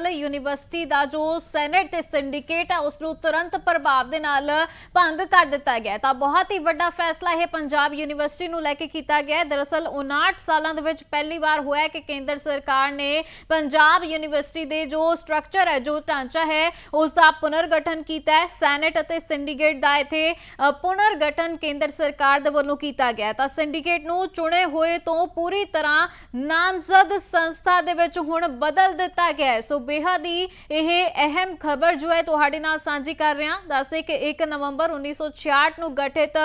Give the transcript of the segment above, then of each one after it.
Central university ਦਾ ਜੋ senate ਤੇ syndicate ਹੈ ਉਸ ਨੂੰ ਤੁਰੰਤ ਪ੍ਰਭਾਵ ਦੇ ਨਾਲ ਭੰਗ ਕਰ ਦਿੱਤਾ ਗਿਆ ਤਾਂ ਬਹੁਤ ਹੀ ਵੱਡਾ ਫੈਸਲਾ ਇਹ ਪੰਜਾਬ ਯੂਨੀਵਰਸਿਟੀ ਨੂੰ ਲੈ ਕੇ ਕੀਤਾ ਗਿਆ ਦਰਅਸਲ 59 ਸਾਲਾਂ ਦੇ ਵਿੱਚ ਪਹਿਲੀ ਵਾਰ ਹੋਇਆ ਕਿ ਕੇਂਦਰ ਸਰਕਾਰ ਨੇ ਪੰਜਾਬ ਯੂਨੀਵਰਸਿਟੀ ਦੇ ਜੋ ਸਟਰਕਚਰ ਹੈ, ਜੋ ਢਾਂਚਾ ਹੈ ਉਸ ਦਾ ਪੁਨਰਗਠਨ ਕੀਤਾ ਹੈ। ਸੈਨੇਟ ਅਤੇ ਸਿੰਡੀਕੇਟ ਦਾ ਇੱਥੇ ਪੁਨਰਗਠਨ ਕੇਂਦਰ ਸਰਕਾਰ ਦੇ ਵੱਲੋਂ ਕੀਤਾ ਗਿਆ ਤਾਂ ਸਿੰਡੀਕੇਟ ਨੂੰ ਚੁਣੇ ਹੋਏ ਤੋਂ ਪੂਰੀ ਤਰ੍ਹਾਂ ਨਾਮਜ਼ਦ ਸੰਸਥਾ ਦੇ ਵਿੱਚ ਹੁਣ ਬਦਲ ਦਿੱਤਾ ਗਿਆ ਹੈ। ਸੋ ਬੇਹੱਦ ਹੀ ਇਹ ਅਹਿਮ ਖਬਰ ਜੋ ਹੈ ਤੁਹਾਡੇ ਨਾਲ ਸਾਂਝੀ ਕਰ ਰਹੇ। ਹਾਂ ਦੱਸਦੇ ਕਿ 1 ਨਵੰਬਰ 1966 ਨੂੰ ਗਠਿਤ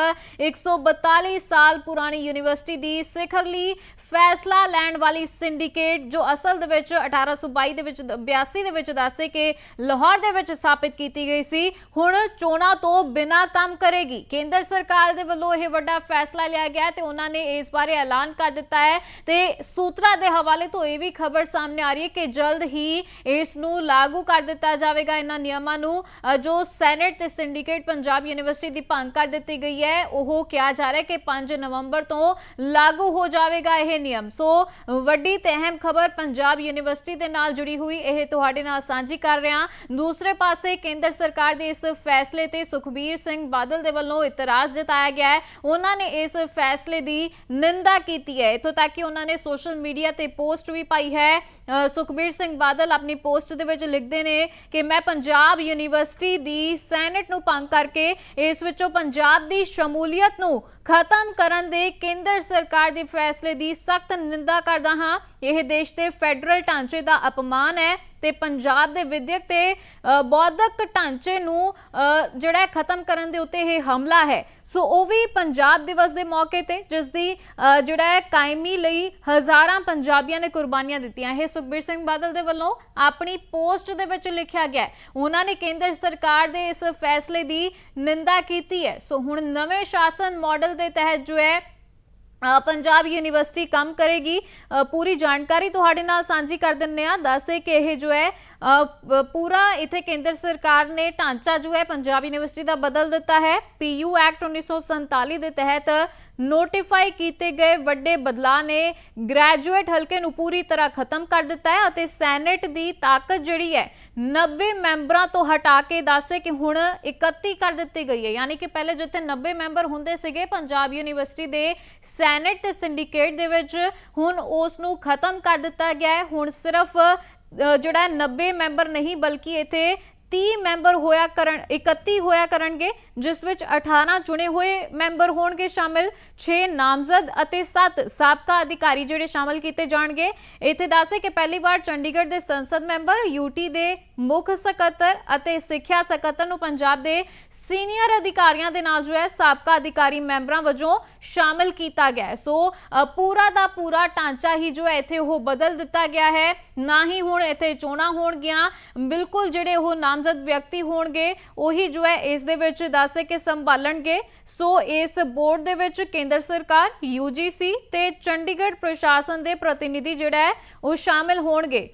142 ਸਾਲ ਪੁਰਾਣੀ ਯੂਨੀਵਰਸਿਟੀ ਦੀ ਸਿਖਰਲੀ ਫੈਸਲਾ ਲੈਣ ਵਾਲੀ ਸਿੰਡੀਕੇਟ, ਜੋ ਅਸਲ ਦੇ ਵਿੱਚ 1822 ਦੇ ਵਿੱਚ 82 ਦੇ ਵਿੱਚ ਦੱਸੇ ਕਿ ਲਾਹੌਰ ਦੇ ਵਿੱਚ ਸਥਾਪਿਤ ਕੀਤੀ ਗਈ ਸੀ। ਹੁਣ ਚੋਣਾਂ ਤੋਂ ਬਿਨਾਂ ਕੰਮ ਕਰੇਗੀ। ਕੇਂਦਰ ਸਰਕਾਰ ਦੇ ਵੱਲੋਂ ਇਹ ਵੱਡਾ ਫੈਸਲਾ ਲਿਆ ਗਿਆ ਤੇ ਉਹਨਾਂ ਨੇ ਇਸ ਬਾਰੇ ਐਲਾਨ ਕਰ ਦਿੱਤਾ ਹੈ ਤੇ ਸੂਤਰਾਂ ਦੇ ਹਵਾਲੇ ਤੋਂ ਇਹ ਵੀ ਖਬਰ ਸਾਹਮਣੇ ਆ ਰਹੀ ਹੈ ਕਿ ਜਲਦ ਹੀ ਇਸ ਨੂੰ ਲਾਗੂ ਕਰ ਦਿੱਤਾ ਜਾਵੇਗਾ ਇਹਨਾਂ ਨਿਯਮਾਂ ਨੂੰ। ਜੋ ਸੈਨੇਟ ਤੇ ਸਿੰਡੀਕੇਟ ਪੰਜਾਬ ਯੂਨੀਵਰਸਿਟੀ ਦੀ ਭੰਗ ਕਰ ਦਿੱਤੀ ਗਈ ਹੈ, ਉਹ ਕਿਹਾ ਜਾ ਰਿਹਾ ਹੈ ਕਿ 5 ਨਵੰਬਰ ਤੋਂ ਲਾਗੂ ਹੋ ਜਾਵੇਗਾ ਇਹ ਨਿਯਮ। ਸੋ, ਵੱਡੀ ਤੇ ਅਹਿਮ ਖਬਰ ਪੰਜਾਬ ਯੂਨੀਵਰਸਿਟੀ ਦੇ ਨਾਲ ਜੁੜੀ ਹੋਈ, ਇਹ ਤੁਹਾਡੇ ਨਾਲ ਸਾਂਝੀ ਕਰ ਰਿਹਾ ਦੂਸਰੇ ਪਾਸੇ ਕੇਂਦਰ ਸਰਕਾਰ ਦੇ ਇਸ ਫੈਸਲੇ ਤੇ ਸੁਖਬੀਰ ਸਿੰਘ ਬਾਦਲ ਦੇ ਵੱਲੋਂ ਇਤਰਾਜ਼ ਜਤਾਇਆ ਗਿਆ ਹੈ। ਉਹਨਾਂ ਨੇ ਇਸ ਫੈਸਲੇ ਦੀ ਨਿੰਦਾ ਕੀਤੀ ਹੈ। ਇਥੋਂ ਤੱਕ ਕਿ ਉਹਨਾਂ ਨੇ ਸੋਸ਼ਲ ਮੀਡੀਆ ਤੇ ਪੋਸਟ ਵੀ ਪਾਈ ਹੈ। ਸੁਖਬੀਰ ਸਿੰਘ ਬਾਦਲ ਆਪਣੀ ਪੋਸਟ ਦੇ ਵਿੱਚ ਲਿਖਦੇ ਨੇ ਕਿ ਮੈਂ ਪੰਜਾਬ ਯੂਨੀਵਰਸਿਟੀ ਦੀ ਸੈਨੇਟ ਨੂੰ ਭੰਗ ਕਰਕੇ ਇਸ ਵਿੱਚੋਂ ਪੰਜਾਬ ਦੀ ਸ਼ਮੂਲੀਅਤ ਨੂੰ ਖਤਮ ਕਰਨ ਦੇ ਕੇਂਦਰ ਸਰਕਾਰ ਦੇ ਫੈਸਲੇ ਦੀ ਸਖਤ ਨਿੰਦਾ ਕਰਦਾ ਹਾਂ। ਇਹ ਦੇਸ਼ ਦੇ ਫੈਡਰਲ ਢਾਂਚੇ ਦਾ ਅਪਮਾਨ ਹੈ। ਤੇ ਪੰਜਾਬ ਦੇ ਵਿਦਿਅਕ ਤੇ ਬੌਧਿਕ ਢਾਂਚੇ ਨੂੰ ਜਿਹੜਾ ਖਤਮ ਕਰਨ ਦੇ ਉੱਤੇ ਇਹ ਹਮਲਾ ਹੈ। ਸੋ ਉਹ ਵੀ ਪੰਜਾਬ ਦਿਵਸ ਦੇ ਮੌਕੇ ਤੇ ਜਿਸ ਦੀ ਜਿਹੜਾ ਹੈ ਕਾਇਮੀ ਲਈ ਹਜ਼ਾਰਾਂ ਪੰਜਾਬੀਆਂ ਨੇ ਕੁਰਬਾਨੀਆਂ ਦਿੱਤੀਆਂ। ਇਹ ਸੁਖਬੀਰ ਸਿੰਘ ਬਾਦਲ ਦੇ ਵੱਲੋਂ ਆਪਣੀ ਪੋਸਟ ਦੇ ਵਿੱਚ ਲਿਖਿਆ ਗਿਆ ਉਹਨਾਂ ਨੇ ਕੇਂਦਰ ਸਰਕਾਰ ਦੇ ਇਸ ਫੈਸਲੇ ਦੀ ਨਿੰਦਾ ਕੀਤੀ ਹੈ। ਸੋ ਹੁਣ ਨਵੇਂ ਸ਼ਾਸਨ ਮਾਡਲ ਦੇ ਤਹਿਤ ਜੋ ਹੈ ਪੰਜਾਬ ਯੂਨੀਵਰਸਿਟੀ ਕੰਮ ਕਰੇਗੀ। ਪੂਰੀ ਜਾਣਕਾਰੀ ਤੁਹਾਡੇ ਨਾਲ ਸਾਂਝੀ ਕਰ ਦਿੰਨੇ ਆ ਦੱਸਦੇ ਕਿ ਇਹ ਜੋ ਹੈ ਪੂਰਾ ਇਥੇ ਕੇਂਦਰ ਸਰਕਾਰ ਨੇ ਢਾਂਚਾ ਜੋ ਹੈ, ਪੰਜਾਬ ਯੂਨੀਵਰਸਿਟੀ ਦਾ ਬਦਲ ਦਿੱਤਾ ਹੈ। ਪੀਯੂ ਐਕਟ 1947 ਦੇ ਤਹਿਤ ਨੋਟੀਫਾਈ ਕੀਤੇ ਗਏ ਵੱਡੇ ਬਦਲਾਅ ਨੇ ਗ੍ਰੈਜੂਏਟ ਹਲਕੇ ਨੂੰ ਪੂਰੀ ਤਰ੍ਹਾਂ ਖਤਮ ਕਰ ਦਿੱਤਾ ਹੈ ਅਤੇ ਸੈਨੇਟ ਦੀ ਤਾਕਤ ਜਿਹੜੀ ਹੈ 90 ਮੈਂਬਰਾਂ ਤੋਂ ਹਟਾ ਕੇ ਦੱਸੇ ਕਿ ਹੁਣ 31 ਕਰ ਦਿੱਤੀ ਗਈ ਹੈ। ਯਾਨੀ ਕਿ ਪਹਿਲੇ ਜਿੱਥੇ 90 ਮੈਂਬਰ ਹੁੰਦੇ ਸੀਗੇ, ਪੰਜਾਬ ਯੂਨੀਵਰਸਿਟੀ ਦੇ ਸੈਨੇਟ ਤੇ ਸਿੰਡੀਕੇਟ ਦੇ ਵਿੱਚ, ਹੁਣ ਉਸ ਨੂੰ ਖਤਮ ਕਰ ਦਿੱਤਾ ਗਿਆ ਹੈ। ਹੁਣ ਸਿਰਫ ਜਿਹੜਾ ਹੈ 90 ਮੈਂਬਰ ਨਹੀਂ, ਬਲਕਿ ਇੱਥੇ 30 ਮੈਂਬਰ ਹੋਇਆ ਕਰਨ 31 ਹੋਇਆ ਕਰਨਗੇ, ਜਿਸ ਵਿੱਚ 18 ਚੁਣੇ ਹੋਏ ਮੈਂਬਰ ਹੋਣਗੇ ਸ਼ਾਮਿਲ 6 ਨਾਮਜ਼ਦ ਅਤੇ 7 ਸਾਬਕਾ ਅਧਿਕਾਰੀ ਜਿਹੜੇ ਸ਼ਾਮਿਲ ਕੀਤੇ ਜਾਣਗੇ। ਇੱਥੇ ਦੱਸੇ ਕਿ ਪਹਿਲੀ ਵਾਰ ਚੰਡੀਗੜ੍ਹ ਦੇ ਸੰਸਦ ਮੈਂਬਰ ਯੂਟੀ ਦੇ ਮੁੱਖ ਸਕੱਤਰ ਅਤੇ ਸਿੱਖਿਆ ਸਕੱਤਰ ਨੂੰ ਪੰਜਾਬ ਦੇ ਸੀਨੀਅਰ ਅਧਿਕਾਰੀਆਂ ਦੇ ਨਾਲ ਜੋ ਹੈ, ਸਾਬਕਾ ਅਧਿਕਾਰੀ ਮੈਂਬਰਾਂ ਵਜੋਂ ਸ਼ਾਮਿਲ ਕੀਤਾ ਗਿਆ ਸੋ ਪੂਰਾ ਦਾ ਪੂਰਾ ਢਾਂਚਾ ਹੀ ਜੋ ਹੈ, ਇੱਥੇ ਉਹ ਬਦਲ ਦਿੱਤਾ ਗਿਆ ਹੈ। ਨਾ ਹੀ ਹੁਣ ਇੱਥੇ ਚੋਣਾਂ ਹੋਣਗੀਆਂ, ਬਿਲਕੁਲ ਜਿਹੜੇ ਉਹ ਨਾਮਜ਼ਦ ਵਿਅਕਤੀ ਹੋਣਗੇ, ਉਹੀ ਜੋ ਹੈ, ਇਸ ਦੇ ਵਿੱਚ ਦੱਸੇ ਕਿ ਸੰਭਾਲਣਗੇ। ਸੋ, ਇਸ ਬੋਰਡ ਦੇ ਵਿੱਚ ਕੇਂਦਰ ਸਰਕਾਰ UGC ਤੇ ਚੰਡੀਗੜ੍ਹ ਪ੍ਰਸ਼ਾਸਨ ਦੇ ਪ੍ਰਤੀਨਿਧੀ ਜਿਹੜਾ ਹੈ, ਉਹ ਸ਼ਾਮਿਲ ਹੋਣਗੇ।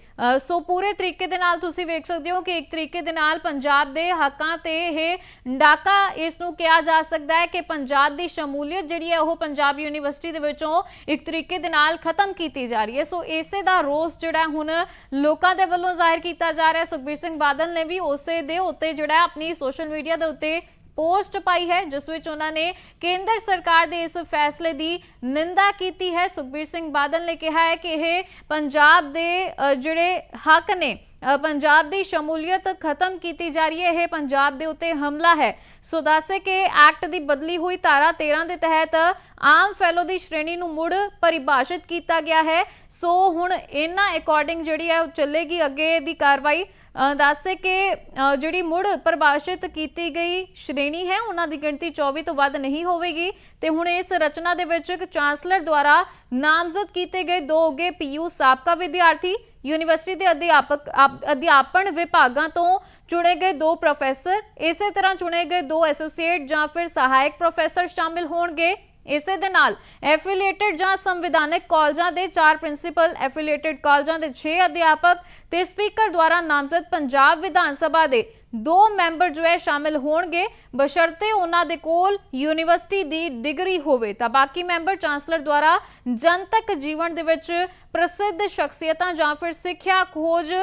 ਸੋ, ਪੂਰੇ ਤਰੀਕੇ ਦੇ ਨਾਲ ਤੁਸੀਂ ਵੇਖ ਸਕਦੇ ਹੋ ਕਿ ਇੱਕ ਤਰੀਕੇ ਦੇ ਨਾਲ ਪੰਜਾਬ ਦੇ ਹੱਕਾਂ ਤੇ ਇਹ ਡਾਕਾ ਇਸ ਨੂੰ ਕਿਹਾ ਜਾ ਸਕਦਾ ਹੈ ਕਿ ਪੰਜਾਬ ਦੀ ਸ਼ਮੂਲੀਅਤ ਜਿਹੜੀ ਹੈ ਉਹ ਪੰਜਾਬ ਯੂਨੀਵਰਸਿਟੀ ਦੇ ਵਿੱਚੋਂ ਇੱਕ ਤਰੀਕੇ ਦੇ ਨਾਲ ਖਤਮ ਕੀਤੀ ਜਾ ਰਹੀ ਹੈ। ਸੋ ਇਸੇ ਦਾ ਰੋਸ ਜਿਹੜਾ ਹੁਣ ਲੋਕਾਂ ਦੇ ਵੱਲੋਂ ਜ਼ਾਹਿਰ ਕੀਤਾ ਜਾ ਰਿਹਾ ਸੁਖਬੀਰ ਸਿੰਘ ਬਾਦਲ ਨੇ ਵੀ ਉਸੇ ਦੇ ਉੱਤੇ ਜਿਹੜਾ ਆਪਣੀ ਸੋਸ਼ਲ ਮੀਡੀਆ ਦੇ ਉੱਤੇ ਪੋਸਟ ਪਾਈ ਹੈ, ਜਿਸ ਵਿੱਚ ਉਹਨਾਂ ਨੇ ਕੇਂਦਰ ਸਰਕਾਰ ਦੇ ਇਸ ਫੈਸਲੇ ਦੀ ਨਿੰਦਾ ਕੀਤੀ ਹੈ। ਸੁਖਬੀਰ ਸਿੰਘ ਬਾਦਲ ਨੇ ਕਿਹਾ ਹੈ ਕਿ ਇਹ ਪੰਜਾਬ ਦੇ ਜਿਹੜੇ ਹੱਕ ਨੇ ਪੰਜਾਬ ਦੀ ਸ਼ਮੂਲੀਅਤ ਖਤਮ ਕੀਤੀ ਜਾ ਰਹੀ ਹੈ। ਇਹ ਪੰਜਾਬ ਦੇ ਉੱਤੇ ਹਮਲਾ ਹੈ। ਸੋ ਦੱਸੇ ਕਿ ਐਕਟ ਦੀ ਬਦਲੀ ਹੋਈ ਧਾਰਾ 13 ਦੇ ਤਹਿਤ ਆਮ ਫੈਲੋ ਦੀ ਸ਼੍ਰੇਣੀ ਨੂੰ ਮੁੜ ਪਰਿਭਾਸ਼ਿਤ ਕੀਤਾ ਗਿਆ ਹੈ। ਸੋ ਹੁਣ ਇਹਨਾਂ ਅਕੋਰਡਿੰਗ ਜਿਹੜੀ ਹੈ, ਉਹ ਚੱਲੇਗੀ ਅੱਗੇ ਦੀ ਕਾਰਵਾਈ। ਦੱਸਦੇ ਕਿ ਜਿਹੜੀ ਮੁੜ ਪਰਿਭਾਸ਼ਿਤ ਕੀਤੀ ਗਈ ਸ਼੍ਰੇਣੀ ਹੈ, ਉਹਨਾਂ ਦੀ ਗਿਣਤੀ 24 ਤੋਂ ਵੱਧ ਨਹੀਂ ਹੋਵੇਗੀ। ਤੇ ਹੁਣ ਇਸ ਰਚਨਾ ਦੇ ਵਿੱਚ ਇੱਕ ਚਾਂਸਲਰ ਦੁਆਰਾ ਨਾਮਜ਼ਦ ਕੀਤੇ ਗਏ ਦੋ ਅੱਗੇ ਪੀਯੂ ਸਾਬਕਾ ਵਿਦਿਆਰਥੀ, ਯੂਨੀਵਰਸਿਟੀ ਦੇ ਅਧਿਆਪਕ ਅਧਿਆਪਨ ਵਿਭਾਗਾਂ ਤੋਂ ਚੁਣੇ ਗਏ ਦੋ ਪ੍ਰੋਫੈਸਰ, ਇਸੇ ਤਰ੍ਹਾਂ ਚੁਣੇ ਗਏ ਦੋ ਐਸੋਸੀਏਟ ਜਾਂ ਫਿਰ ਸਹਾਇਕ ਪ੍ਰੋਫੈਸਰ ਸ਼ਾਮਿਲ ਹੋਣਗੇ। ਇਸੇ ਦੇ ਨਾਲ ਐਫੀਲੀਏਟਡ ਜਾਂ ਸੰਵਿਧਾਨਕ ਕਾਲਜਾਂ ਦੇ 4 ਪ੍ਰਿੰਸੀਪਲ, ਐਫੀਲੀਏਟਡ ਕਾਲਜਾਂ ਦੇ 6 ਅਧਿਆਪਕ ਤੇ ਸਪੀਕਰ ਦੁਆਰਾ ਨਾਮਜ਼ਦ ਪੰਜਾਬ ਵਿਧਾਨ ਸਭਾ ਦੇ ਦੋ ਮੈਂਬਰ ਜੋ ਹੈ ਸ਼ਾਮਿਲ ਹੋਣਗੇ। ਬਸ਼ਰਤੇ ਉਹਨਾਂ ਦੇ ਕੋਲ ਯੂਨੀਵਰਸਿਟੀ ਦੀ ਡਿਗਰੀ ਹੋਵੇ। ਤਾਂ ਬਾਕੀ ਮੈਂਬਰ ਚਾਂਸਲਰ ਦੁਆਰਾ ਜਨਤਕ ਜੀਵਨ ਦੇ ਵਿੱਚ ਪ੍ਰਸਿੱਧ ਸ਼ਖਸੀਅਤਾਂ ਜਾਂ ਫਿਰ ਸਿੱਖਿਆ ਖੋਜ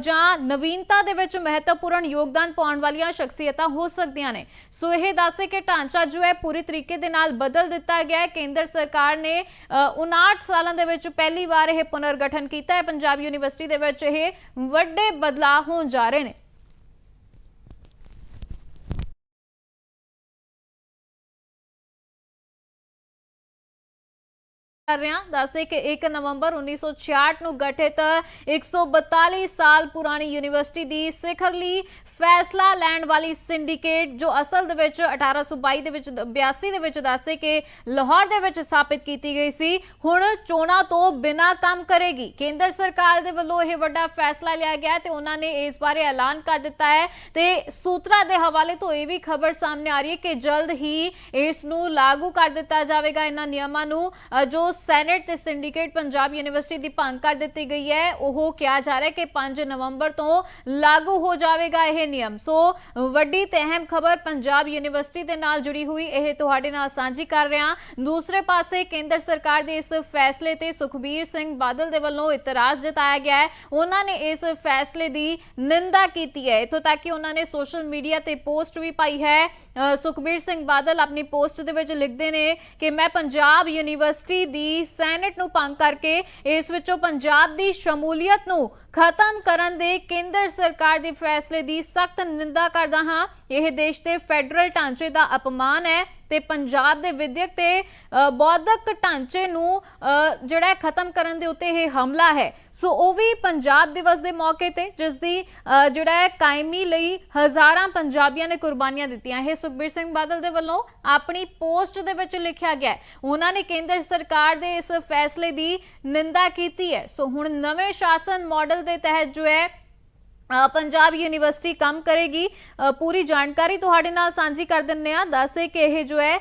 ਜਾਂ ਨਵੀਨਤਾ ਦੇ ਵਿੱਚ ਮਹੱਤਵਪੂਰਨ ਯੋਗਦਾਨ ਪਾਉਣ ਵਾਲੀਆਂ ਸ਼ਖਸੀਅਤਾਂ ਹੋ ਸਕਦੀਆਂ ਨੇ। ਸੋ ਇਹ ਦੱਸੇ ਕਿ ਢਾਂਚਾ ਜੋ ਹੈ ਪੂਰੀ ਤਰੀਕੇ ਦੇ ਨਾਲ ਬਦਲ ਦਿੱਤਾ ਗਿਆ ਹੈ। ਕੇਂਦਰ ਸਰਕਾਰ ਨੇ ਅ, 59 ਸਾਲਾਂ ਦੇ ਵਿੱਚ ਪਹਿਲੀ ਵਾਰ ਇਹ ਪੁਨਰਗਠਨ ਕੀਤਾ ਹੈ। ਪੰਜਾਬ ਯੂਨੀਵਰਸਿਟੀ ਦੇ ਵਿੱਚ ਇਹ ਵੱਡੇ ਬਦਲਾਅ ਹੋਣ ਜਾ ਰਹੇ ਨੇ। ਕਰ ਰਿਹਾ। ਦੱਸਦੇ ਕਿ 1 ਨਵੰਬਰ 1966 ਨੂੰ ਗਠਿਤ 142 ਸਾਲ ਪੁਰਾਣੀ ਯੂਨੀਵਰਸਿਟੀ ਦੀ ਸਿਖਰਲੀ ਫੈਸਲਾ ਲੈਣ ਵਾਲੀ ਸਿੰਡੀਕੇਟ ਜੋ ਅਸਲ ਦੇ ਵਿੱਚ 1822 ਦੇ ਵਿੱਚ 82 ਦੇ ਵਿੱਚ ਦੱਸੇ ਕਿ ਲਾਹੌਰ ਦੇ ਵਿੱਚ ਸਥਾਪਿਤ ਕੀਤੀ ਗਈ ਸੀ, ਹੁਣ ਚੋਣਾਂ ਤੋਂ ਬਿਨਾਂ ਕੰਮ ਕਰੇਗੀ। ਕੇਂਦਰ ਸਰਕਾਰ ਦੇ ਵੱਲੋਂ ਇਹ ਵੱਡਾ ਫੈਸਲਾ ਲਿਆ ਗਿਆ ਹੈ ਤੇ ਉਹਨਾਂ ਨੇ ਇਸ ਬਾਰੇ ਐਲਾਨ ਕਰ ਦਿੱਤਾ ਹੈ ਤੇ ਸੂਤਰਾਂ ਦੇ ਹਵਾਲੇ ਤੋਂ ਇਹ ਵੀ ਖਬਰ ਸਾਹਮਣੇ ਆ ਰਹੀ ਹੈ ਕਿ ਜਲਦ ਹੀ ਇਸ ਨੂੰ ਲਾਗੂ ਕਰ ਦਿੱਤਾ ਜਾਵੇਗਾ। ਇਹਨਾਂ ਨਿਯਮਾਂ ਨੂੰ ਜੋ ਸੈਨੇਟ ਤੇ ਸਿੰਡੀਕੇਟ ਪੰਜਾਬ ਯੂਨੀਵਰਸਿਟੀ ਦੀ ਭੰਗ ਕਰ ਦਿੱਤੀ ਗਈ ਹੈ, ਉਹ ਕਿਹਾ ਜਾ ਰਿਹਾ ਹੈ ਕਿ 5 ਨਵੰਬਰ ਤੋਂ ਲਾਗੂ ਹੋ ਜਾਵੇਗਾ ਇਹ ਨਿਯਮ। ਸੋ, ਵੱਡੀ ਤੇ ਅਹਿਮ ਖਬਰ ਪੰਜਾਬ ਯੂਨੀਵਰਸਿਟੀ ਦੇ ਨਾਲ ਜੁੜੀ ਹੋਈ, ਇਹ ਤੁਹਾਡੇ ਨਾਲ ਸਾਂਝੀ ਕਰ ਰਿਹਾ ਦੂਸਰੇ ਪਾਸੇ ਕੇਂਦਰ ਸਰਕਾਰ ਦੇ ਇਸ ਫੈਸਲੇ ਤੇ ਸੁਖਬੀਰ ਸਿੰਘ ਬਾਦਲ ਦੇ ਵੱਲੋਂ ਇਤਰਾਜ਼ ਜਤਾਇਆ ਗਿਆ ਹੈ। ਉਹਨਾਂ ਨੇ ਇਸ ਫੈਸਲੇ ਦੀ ਨਿੰਦਾ ਕੀਤੀ ਹੈ। ਇਥੋਂ ਤੱਕ ਕਿ ਉਹਨਾਂ ਨੇ ਸੋਸ਼ਲ ਮੀਡੀਆ ਤੇ ਪੋਸਟ ਵੀ ਪਾਈ ਹੈ। ਸੁਖਬੀਰ ਸਿੰਘ ਬਾਦਲ ਆਪਣੀ ਪੋਸਟ ਦੇ ਵਿੱਚ ਲਿਖਦੇ ਨੇ ਕਿ ਮੈਂ ਪੰਜਾਬ ਯੂਨੀਵਰਸਿਟੀ ਦੀ ਸੈਨੇਟ ਨੂੰ ਭੰਗ ਕਰਕੇ ਇਸ ਵਿੱਚੋਂ ਪੰਜਾਬ ਦੀ ਸ਼ਮੂਲੀਅਤ ਨੂੰ ਖਤਮ ਕਰਨ ਦੇ ਕੇਂਦਰ ਸਰਕਾਰ ਦੇ ਫੈਸਲੇ ਦੀ ਸਖਤ ਨਿੰਦਾ ਕਰਦਾ ਹਾਂ। ਇਹ ਦੇਸ਼ ਦੇ ਫੈਡਰਲ ਢਾਂਚੇ ਦਾ ਅਪਮਾਨ ਹੈ। ਤੇ ਪੰਜਾਬ ਦੇ ਵਿਦਿਅਕ ਤੇ ਬੌਧਿਕ ਢਾਂਚੇ ਨੂੰ ਜਿਹੜਾ ਖਤਮ ਕਰਨ ਦੇ ਉੱਤੇ ਇਹ ਹਮਲਾ ਹੈ। ਸੋ ਉਹ ਵੀ ਪੰਜਾਬ ਦਿਵਸ ਦੇ ਮੌਕੇ ਤੇ ਜਿਸ ਦੀ ਜਿਹੜਾ ਹੈ ਕਾਇਮੀ ਲਈ ਹਜ਼ਾਰਾਂ ਪੰਜਾਬੀਆਂ ਨੇ ਕੁਰਬਾਨੀਆਂ ਦਿੱਤੀਆਂ। ਇਹ ਸੁਖਬੀਰ ਸਿੰਘ ਬਾਦਲ ਦੇ ਵੱਲੋਂ ਆਪਣੀ ਪੋਸਟ ਦੇ ਵਿੱਚ ਲਿਖਿਆ ਗਿਆ ਉਹਨਾਂ ਨੇ ਕੇਂਦਰ ਸਰਕਾਰ ਦੇ ਇਸ ਫੈਸਲੇ ਦੀ ਨਿੰਦਾ ਕੀਤੀ ਹੈ। ਸੋ ਹੁਣ ਨਵੇਂ ਸ਼ਾਸਨ ਮਾਡਲ ਦੇ ਤਹਿਤ ਜੋ ਹੈ ਪੰਜਾਬ ਯੂਨੀਵਰਸਿਟੀ ਕੰਮ ਕਰੇਗੀ। ਪੂਰੀ ਜਾਣਕਾਰੀ ਤੁਹਾਡੇ ਨਾਲ ਸਾਂਝੀ ਕਰ ਦਿੰਨੇ ਆ ਦੱਸੇ ਕਿ ਇਹ ਜੋ ਹੈ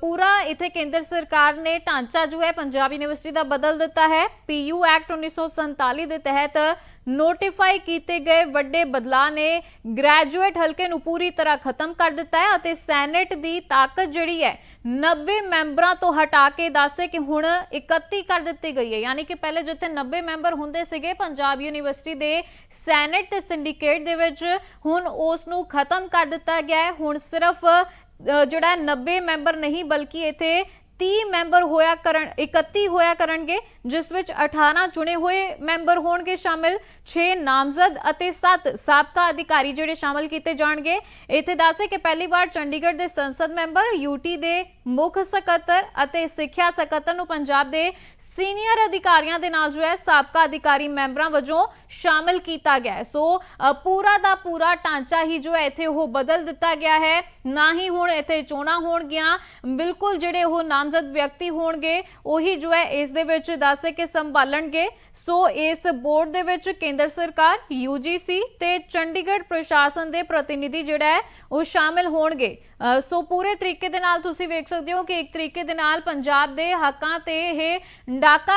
ਪੂਰਾ ਇਥੇ ਕੇਂਦਰ ਸਰਕਾਰ ਨੇ ਢਾਂਚਾ ਜੋ ਹੈ ਪੰਜਾਬ ਯੂਨੀਵਰਸਿਟੀ ਦਾ ਬਦਲ ਦਿੱਤਾ ਹੈ। ਪੀਯੂ ਐਕਟ 1947 ਦੇ ਤਹਿਤ ਨੋਟੀਫਾਈ ਕੀਤੇ ਗਏ ਵੱਡੇ ਬਦਲਾਅ ਨੇ ਗ੍ਰੈਜੂਏਟ ਹਲਕੇ ਨੂੰ ਪੂਰੀ ਤਰ੍ਹਾਂ ਖਤਮ ਕਰ ਦਿੱਤਾ ਹੈ ਅਤੇ ਸੈਨੇਟ ਦੀ ਤਾਕਤ ਜਿਹੜੀ ਹੈ 90 ਮੈਂਬਰਾਂ ਤੋਂ ਹਟਾ ਕੇ ਦੱਸੇ ਕਿ ਹੁਣ 31 ਕਰ ਦਿੱਤੀ ਗਈ ਹੈ। ਯਾਨੀ ਕਿ ਪਹਿਲੇ ਜਿੱਥੇ 90 ਮੈਂਬਰ ਹੁੰਦੇ ਸੀਗੇ, ਪੰਜਾਬ ਯੂਨੀਵਰਸਿਟੀ ਦੇ ਸੈਨੇਟ ਤੇ ਸਿੰਡੀਕੇਟ ਦੇ ਵਿੱਚ ਹੁਣ ਉਸ ਨੂੰ ਖਤਮ ਕਰ ਦਿੱਤਾ ਗਿਆ ਹੈ। ਹੁਣ ਸਿਰਫ ਜਿਹੜਾ ਹੈ 90 ਮੈਂਬਰ ਨਹੀਂ, ਬਲਕਿ ਇੱਥੇ 30 ਮੈਂਬਰ ਹੋਇਆ ਕਰਨ 31 ਹੋਇਆ ਕਰਨਗੇ। ਜਿਸ ਵਿੱਚ 18 ਚੁਣੇ ਹੋਏ ਮੈਂਬਰ ਹੋਣਗੇ ਸ਼ਾਮਿਲ 6 ਨਾਮਜ਼ਦ ਅਤੇ 7 ਸਾਬਕਾ ਅਧਿਕਾਰੀ ਜਿਹੜੇ ਸ਼ਾਮਿਲ ਕੀਤੇ ਜਾਣਗੇ। ਇੱਥੇ ਦੱਸੇ ਕਿ ਪਹਿਲੀ ਵਾਰ ਚੰਡੀਗੜ੍ਹ ਦੇ ਸੰਸਦ ਮੈਂਬਰ ਯੂਟੀ ਦੇ ਮੁੱਖ ਸਕੱਤਰ ਅਤੇ ਸਿੱਖਿਆ ਸਕੱਤਰ ਨੂੰ ਪੰਜਾਬ ਦੇ ਸੀਨੀਅਰ ਅਧਿਕਾਰੀਆਂ ਦੇ ਨਾਲ ਜੋ ਹੈ, ਸਾਬਕਾ ਅਧਿਕਾਰੀ ਮੈਂਬਰਾਂ ਵਜੋਂ ਸ਼ਾਮਿਲ ਕੀਤਾ ਗਿਆ ਸੋ ਪੂਰਾ ਦਾ ਪੂਰਾ ਢਾਂਚਾ ਹੀ ਜੋ ਹੈ, ਇੱਥੇ ਉਹ ਬਦਲ ਦਿੱਤਾ ਗਿਆ ਹੈ। ਨਾ ਹੀ ਹੁਣ ਇੱਥੇ ਚੋਣਾਂ ਹੋਣਗੀਆਂ, ਬਿਲਕੁਲ ਜਿਹੜੇ ਉਹ ਨਾਮਜ਼ਦ ਵਿਅਕਤੀ ਹੋਣਗੇ, ਉਹੀ ਜੋ ਹੈ, ਇਸ ਦੇ ਵਿੱਚ ਦੱਸ ਕੇ ਸੰਭਾਲਣਗੇ? ਸੋ ਇਸ ਬੋਰਡ ਦੇ ਵਿੱਚ ਕੇਂਦਰ ਸਰਕਾਰ ਯੂਜੀਸੀ ਤੇ ਚੰਡੀਗੜ੍ਹ ਪ੍ਰਸ਼ਾਸਨ ਦੇ ਪ੍ਰਤੀਨਿਧੀ ਜਿਹੜਾ ਹੈ ਉਹ ਸ਼ਾਮਿਲ ਹੋਣਗੇ। ਅ, ਸੋ ਪੂਰੇ ਤਰੀਕੇ ਦੇ ਨਾਲ ਤੁਸੀਂ ਵੇਖ ਸਕਦੇ ਹੋ ਕਿ ਇੱਕ ਤਰੀਕੇ ਦੇ ਨਾਲ ਪੰਜਾਬ ਦੇ ਹੱਕਾਂ ਤੇ ਇਹ ਡਾਕਾ